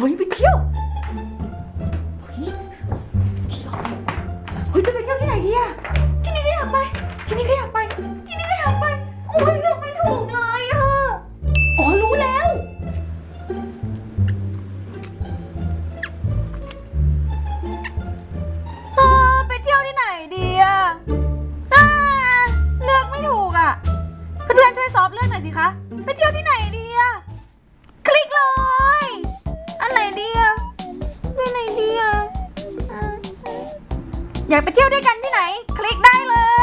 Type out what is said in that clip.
ฮ้ยไปเที่ยวเฮ้ยเที่ยวเฮ้ยจะไปเที่ยวที่ไหนดีอะที่นี่ก็อยากไป ที่นี่ก็อยากไป ที่นี่ก็อยากไป โอ้ยเลือกไม่ถูกเลยอะอ๋อรู้แล้ว เออไปเที่ยวที่ไหนดีอะอ่าเลือกไม่ถูกอะเพื่อนๆช่วยซอฟเลือกหน่อยสิคะ ไปเที่ยวที่ไหนดีอะ อยากไปเที่ยวด้วยกันที่ไหน คลิกได้เลย